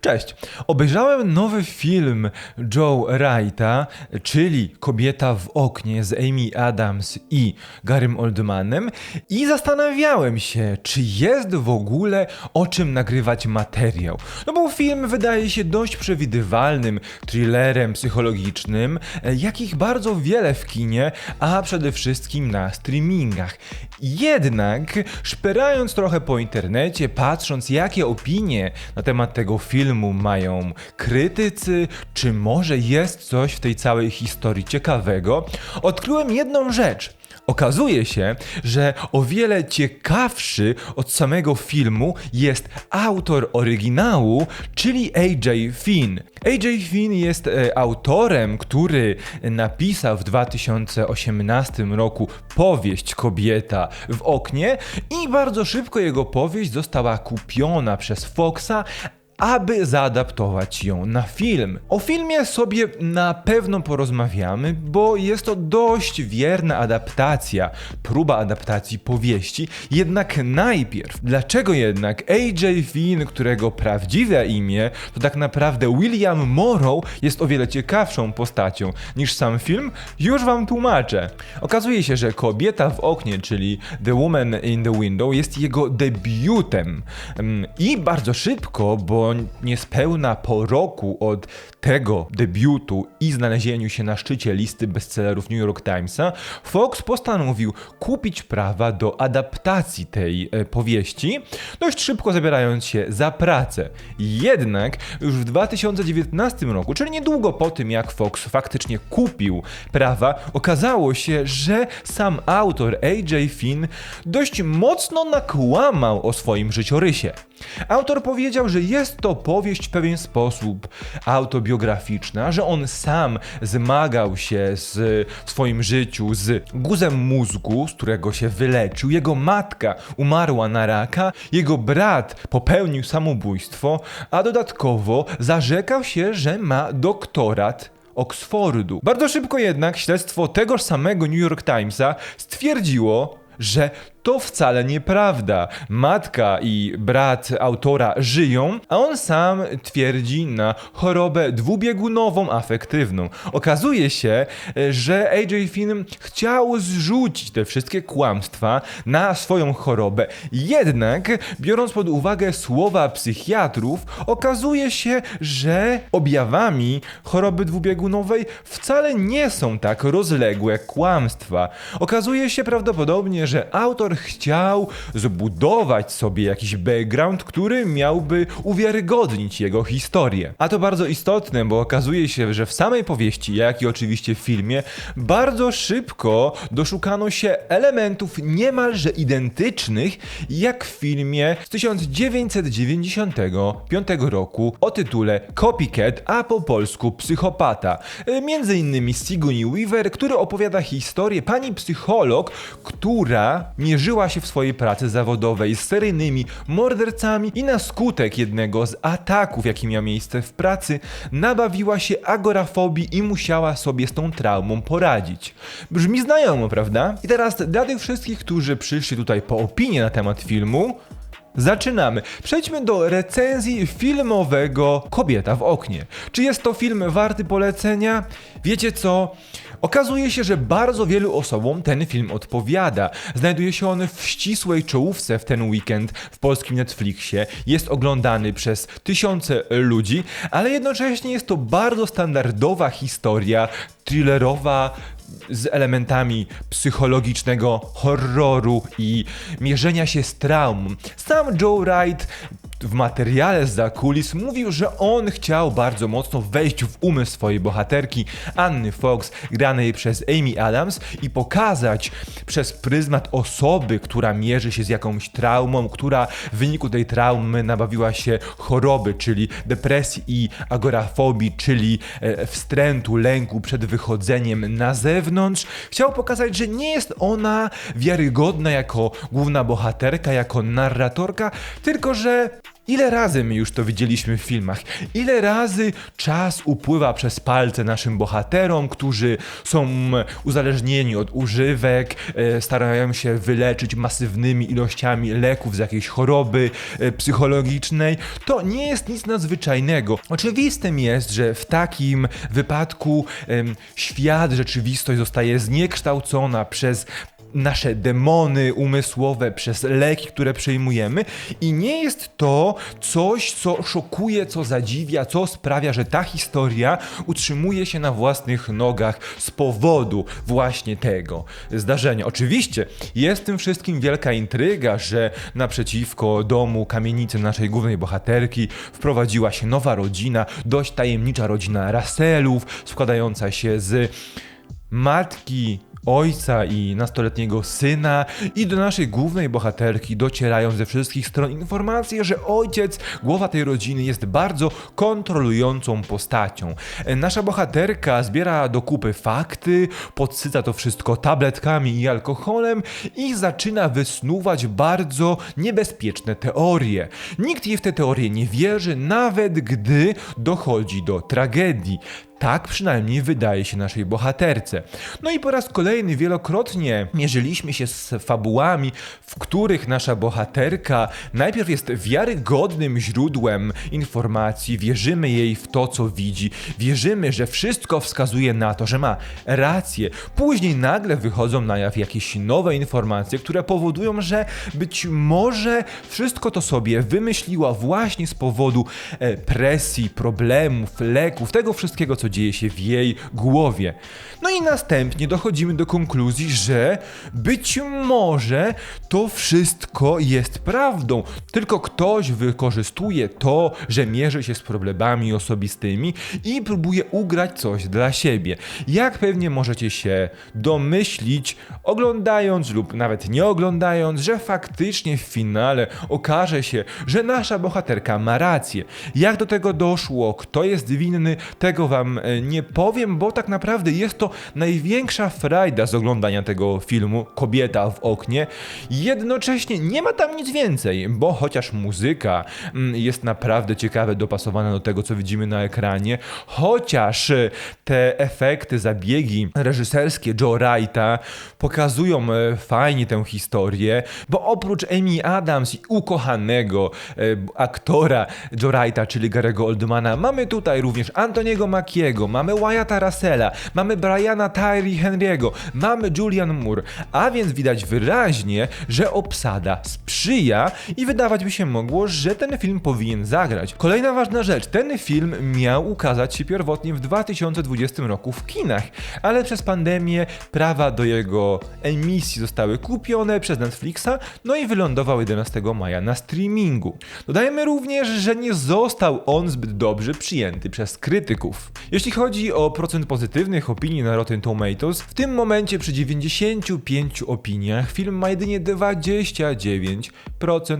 Cześć. Obejrzałem nowy film Joe Wrighta, czyli Kobieta w oknie z Amy Adams i Garym Oldmanem i zastanawiałem się, czy jest w ogóle o czym nagrywać materiał. No bo film wydaje się dość przewidywalnym thrillerem psychologicznym, jakich bardzo wiele w kinie, a przede wszystkim na streamingach. Jednak szperając trochę po internecie, patrząc jakie opinie na temat tego filmu mają krytycy, czy może jest coś w tej całej historii ciekawego, odkryłem jedną rzecz. Okazuje się, że o wiele ciekawszy od samego filmu jest autor oryginału, czyli AJ Finn. AJ Finn jest e, autorem, który napisał w 2018 roku powieść Kobieta w oknie i bardzo szybko jego powieść została kupiona przez Foxa, aby zaadaptować ją na film. O filmie sobie na pewno porozmawiamy, bo jest to dość wierna adaptacja, próba adaptacji powieści. Jednak najpierw, dlaczego jednak AJ Finn, którego prawdziwe imię to tak naprawdę William Morrow, jest o wiele ciekawszą postacią niż sam film, już wam tłumaczę. Okazuje się, że Kobieta w oknie, czyli The Woman in the Window, jest jego debiutem. Mm, I bardzo szybko, bo niespełna po roku od tego debiutu i znalezieniu się na szczycie listy bestsellerów New York Timesa, Fox postanowił kupić prawa do adaptacji tej e, powieści, dość szybko zabierając się za pracę. Jednak już w 2019 roku, czyli niedługo po tym jak Fox faktycznie kupił prawa, okazało się, że sam autor AJ Finn dość mocno nakłamał o swoim życiorysie. Autor powiedział, że jest to powieść w pewien sposób autobiograficzna, że on sam zmagał się z w swoim życiu z guzem mózgu, z którego się wyleczył. Jego matka umarła na raka, jego brat popełnił samobójstwo, a dodatkowo zarzekał się, że ma doktorat Oksfordu. Bardzo szybko jednak śledztwo tegoż samego New York Timesa stwierdziło, że to wcale nieprawda. Matka i brat autora żyją, a on sam twierdzi na chorobę dwubiegunową afektywną. Okazuje się, że AJ Finn chciał zrzucić te wszystkie kłamstwa na swoją chorobę. Jednak, biorąc pod uwagę słowa psychiatrów, okazuje się, że objawami choroby dwubiegunowej wcale nie są tak rozległe kłamstwa. Okazuje się prawdopodobnie, że autor chciał zbudować sobie jakiś background, który miałby uwiarygodnić jego historię. A to bardzo istotne, bo okazuje się, że w samej powieści, jak i oczywiście w filmie, bardzo szybko doszukano się elementów niemalże identycznych jak w filmie z 1995 roku o tytule Copycat, a po polsku Psychopata. Między innymi Sigourney Weaver, który opowiada historię pani psycholog, która mierzyła się w swojej pracy zawodowej z seryjnymi mordercami i na skutek jednego z ataków, jaki miał miejsce w pracy, nabawiła się agorafobii i musiała sobie z tą traumą poradzić. Brzmi znajomo, prawda? I teraz dla tych wszystkich, którzy przyszli tutaj po opinię na temat filmu, Zaczynamy. Przejdźmy do recenzji filmowego Kobieta w oknie. Czy jest to film warty polecenia? Wiecie co? Okazuje się, że bardzo wielu osobom ten film odpowiada. Znajduje się on w ścisłej czołówce w ten weekend w polskim Netflixie. Jest oglądany przez tysiące ludzi, ale jednocześnie jest to bardzo standardowa historia thrillerowa, z elementami psychologicznego horroru i mierzenia się z traumą. Sam Joe Wright w materiale z kulis mówił, że on chciał bardzo mocno wejść w umysł swojej bohaterki Anny Fox, granej przez Amy Adams i pokazać przez pryzmat osoby, która mierzy się z jakąś traumą, która w wyniku tej traumy nabawiła się choroby, czyli depresji i agorafobii, czyli e, wstrętu, lęku przed wychodzeniem na zewnątrz. Chciał pokazać, że nie jest ona wiarygodna jako główna bohaterka, jako narratorka, tylko że Ile razy my już to widzieliśmy w filmach? Ile razy czas upływa przez palce naszym bohaterom, którzy są uzależnieni od używek, e, starają się wyleczyć masywnymi ilościami leków z jakiejś choroby e, psychologicznej? To nie jest nic nadzwyczajnego. Oczywistym jest, że w takim wypadku świat, rzeczywistość zostaje zniekształcona przez nasze demony umysłowe, przez leki, które przyjmujemy i nie jest to coś, co szokuje, co zadziwia, co sprawia, że ta historia utrzymuje się na własnych nogach z powodu właśnie tego zdarzenia. Oczywiście jest w tym wszystkim wielka intryga, że naprzeciwko domu kamienicy naszej głównej bohaterki wprowadziła się nowa rodzina, dość tajemnicza rodzina Russellów, składająca się z matki, ojca i nastoletniego syna i do naszej głównej bohaterki docierają ze wszystkich stron informacje, że ojciec, głowa tej rodziny jest bardzo kontrolującą postacią. Nasza bohaterka zbiera do kupy fakty, podsyca to wszystko tabletkami i alkoholem i zaczyna wysnuwać bardzo niebezpieczne teorie. Nikt jej w te teorie nie wierzy, nawet gdy dochodzi do tragedii. Tak przynajmniej wydaje się naszej bohaterce. No i po raz kolejny wielokrotnie mierzyliśmy się z fabułami, w których nasza bohaterka najpierw jest wiarygodnym źródłem informacji, wierzymy jej w to, co widzi, wierzymy, że wszystko wskazuje na to, że ma rację. Później nagle wychodzą na jaw jakieś nowe informacje, które powodują, że być może wszystko to sobie wymyśliła właśnie z powodu e, presji, problemów, leków, tego wszystkiego, co dzieje się w jej głowie. No i następnie dochodzimy do konkluzji, że być może to wszystko jest prawdą, tylko ktoś wykorzystuje to, że mierzy się z problemami osobistymi i próbuje ugrać coś dla siebie. Jak pewnie możecie się domyślić, oglądając lub nawet nie oglądając, że faktycznie w finale okaże się, że nasza bohaterka ma rację. Jak do tego doszło, kto jest winny, tego wam nie powiem, bo tak naprawdę jest to największa frajda z oglądania tego filmu Kobieta w oknie. Jednocześnie nie ma tam nic więcej, bo chociaż muzyka mm, jest naprawdę ciekawe dopasowana do tego, co widzimy na ekranie, chociaż e, te efekty, zabiegi reżyserskie Joe Wrighta pokazują e, fajnie tę historię, bo oprócz Amy Adams i ukochanego e, aktora Joe Wrighta, czyli Garego Oldmana, mamy tutaj również Antoniego Mamy Wyatta Russella, mamy Briana Tyree Henry'ego, mamy Julian Moore, a więc widać wyraźnie, że obsada sprzyja i wydawać by się mogło, że ten film powinien zagrać. Kolejna ważna rzecz, ten film miał ukazać się pierwotnie w 2020 roku w kinach, ale przez pandemię prawa do jego emisji zostały kupione przez Netflixa, no i wylądował 11 maja na streamingu. Dodajmy również, że nie został on zbyt dobrze przyjęty przez krytyków. Jeśli chodzi o procent pozytywnych opinii na Rotten Tomatoes, w tym momencie przy 95 opiniach film ma jedynie 29%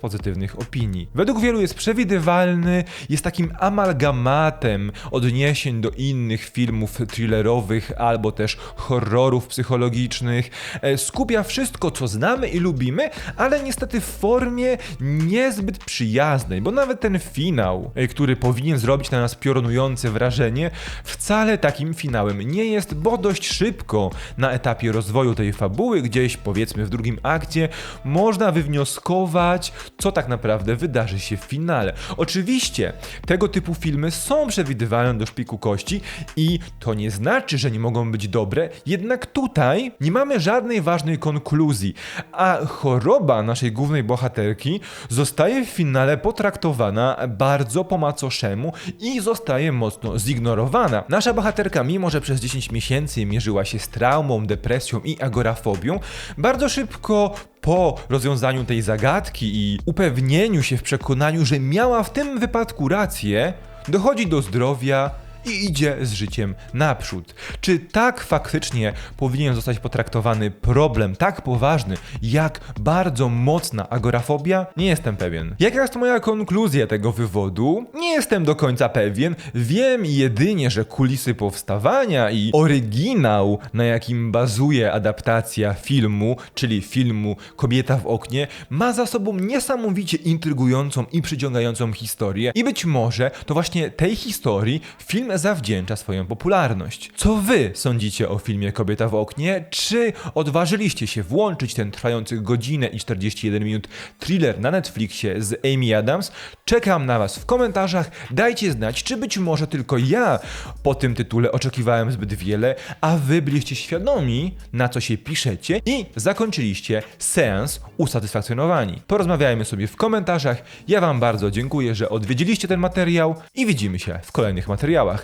pozytywnych opinii. Według wielu jest przewidywalny, jest takim amalgamatem odniesień do innych filmów thrillerowych albo też horrorów psychologicznych. E, Skupia wszystko, co znamy i lubimy, ale niestety w formie niezbyt przyjaznej, bo nawet ten finał, e, który powinien zrobić na nas piorunujące wrażenie, wcale takim finałem nie jest, bo dość szybko na etapie rozwoju tej fabuły, gdzieś powiedzmy w drugim akcie, można wywnioskować, co tak naprawdę wydarzy się w finale. Oczywiście tego typu filmy są przewidywalne do szpiku kości i to nie znaczy, że nie mogą być dobre, jednak tutaj nie mamy żadnej ważnej konkluzji, a choroba naszej głównej bohaterki zostaje w finale potraktowana bardzo po macoszemu i zostaje mocno zignorowana. Nasza bohaterka, mimo że przez 10 miesięcy mierzyła się z traumą, depresją i agorafobią, bardzo szybko po rozwiązaniu tej zagadki i upewnieniu się w przekonaniu, że miała w tym wypadku rację, dochodzi do zdrowia i idzie z życiem naprzód. Czy tak faktycznie powinien zostać potraktowany problem tak poważny, jak bardzo mocna agorafobia? Nie jestem pewien. Jaka jest moja konkluzja tego wywodu? Nie jestem do końca pewien. Wiem jedynie, że kulisy powstawania i oryginał, na jakim bazuje adaptacja filmu, czyli filmu Kobieta w oknie, ma za sobą niesamowicie intrygującą i przyciągającą historię i być może to właśnie tej historii film zawdzięcza swoją popularność. Co wy sądzicie o filmie Kobieta w oknie? Czy odważyliście się włączyć ten trwający godzinę i 41 minut thriller na Netflixie z Amy Adams? Czekam na was w komentarzach. Dajcie znać, czy być może tylko ja po tym tytule oczekiwałem zbyt wiele, a wy byliście świadomi, na co się piszecie i zakończyliście seans usatysfakcjonowani. Porozmawiajmy sobie w komentarzach. Ja wam bardzo dziękuję, że odwiedziliście ten materiał i widzimy się w kolejnych materiałach.